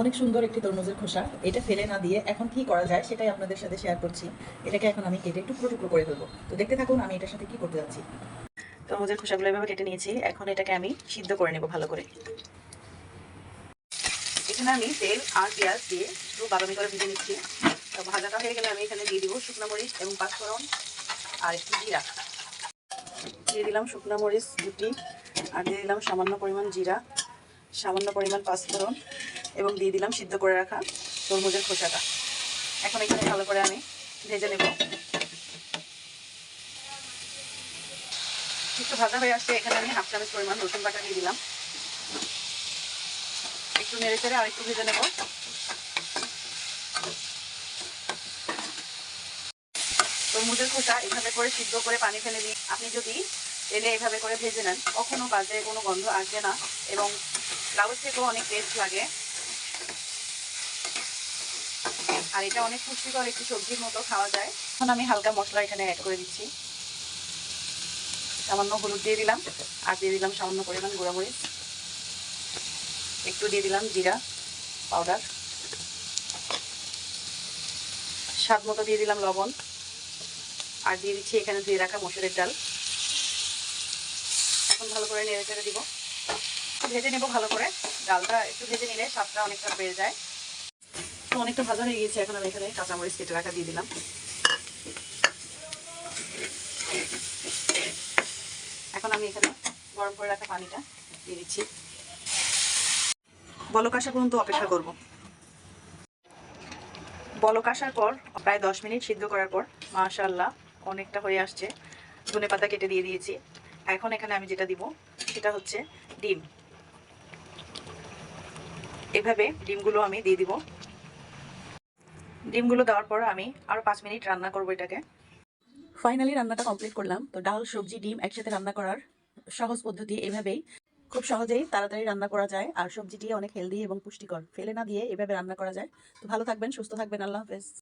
অনেক সুন্দর একটি তরমুজের খোসা। এটা ফেলে না দিয়ে এখন কি করা যায় সেটাই আপনাদের সাথে শেয়ার করছি। এটাকে এখন আমি কেটে টুকরো টুকরো করে ফেলব। তো দেখতে থাকুন, আমি এটার সাথে কি করতে যাচ্ছি। তরমুজের খোসাগুলো এভাবে কেটে নিয়েছি। এখন এটাকে আমি সিদ্ধ করে নেব ভালো করে। এখানে আমি তেল আর পেঁয়াজ দিয়ে একটু বাদামি করে ভেজে নিচ্ছি। তো ভাজাটা হয়ে গেলে আমি এখানে দিয়ে দিব শুকনো মরিচ এবং পাঁচফোড়ন আর একটু জিরা। দিয়ে দিলাম শুকনো মরিচ, দুটি। আর দিয়ে দিলাম সামান্য পরিমাণ জিরা। সামান্য পরিমাণ পাঁচফোড়ন এবং দিয়ে দিলাম সিদ্ধ করে রাখা তরমুজের খোসাটা। এখন এখানে ভালো করে আমি ভেজে নেব। একটু ভাজা হয়ে আসছে, এখানে আমি হাফ চামচ পরিমাণ রসুন বাটা দিয়ে দিলাম। একটু নেড়ে চেড়ে আর একটু ভেজে নেব। তরমুজের খোসা এভাবে করে সিদ্ধ করে পানি ফেলে দিই আপনি যদি এনে এভাবে করে ভেজে নেন, কখনো বাজে কোনো গন্ধ আসবে না এবং লাউজ থেকেও অনেক টেস্ট লাগে। আর এটা অনেক পুষ্টিকর একটি সবজির মতো খাওয়া যায়। এখন আমি হালকা মশলা এখানে অ্যাড করে দিচ্ছি। সামান্য হলুদ দিয়ে দিলাম, আর দিয়ে দিলাম সামান্য পরিমাণ গুঁড়ামরিচ। একটু দিয়ে দিলাম জিরা পাউডার। স্বাদ মতো দিয়ে দিলাম লবণ। আর দিয়ে দিচ্ছি এখানে ধুয়ে রাখা মসুরের ডাল। এখন ভালো করে নেড়ে চেড়ে দিব। ভেজে নেব ভালো করে। ডালটা একটু ভেজে নিলে স্বাদটা অনেকটা বেড়ে যায়। তো অনেকটা ভাজা হয়ে গিয়েছে, এখন আমি এখানে কাঁচামরিচ কেটে রাখা দিয়ে দিলাম। এখন আমি এখানে গরম করে রাখা পানিটা দিয়ে দিচ্ছি। বলক আসা পর্যন্ত অপেক্ষা করব। বলক আসার পর প্রায় দশ মিনিট সিদ্ধ করার পর মাশাল্লাহ অনেকটা হয়ে আসছে। ধনে পাতা কেটে দিয়ে দিয়েছি। এখন এখানে আমি যেটা দিব, সেটা হচ্ছে ডিম। এভাবে ডিমগুলো আমি দিয়ে দিব। ডিমগুলো দেওয়ার পর আমি আরও পাঁচ মিনিট রান্না করব এটাকে। ফাইনালি রান্নাটা কমপ্লিট করলাম। তো ডাল, সবজি, ডিম একসাথে রান্না করার সহজ পদ্ধতি এভাবেই। খুব সহজেই তাড়াতাড়ি রান্না করা যায়। আর সবজিটি অনেক হেলদি এবং পুষ্টিকর। ফেলে না দিয়ে এভাবে রান্না করা যায়। তো ভালো থাকবেন, সুস্থ থাকবেন। আল্লাহ হাফেজ।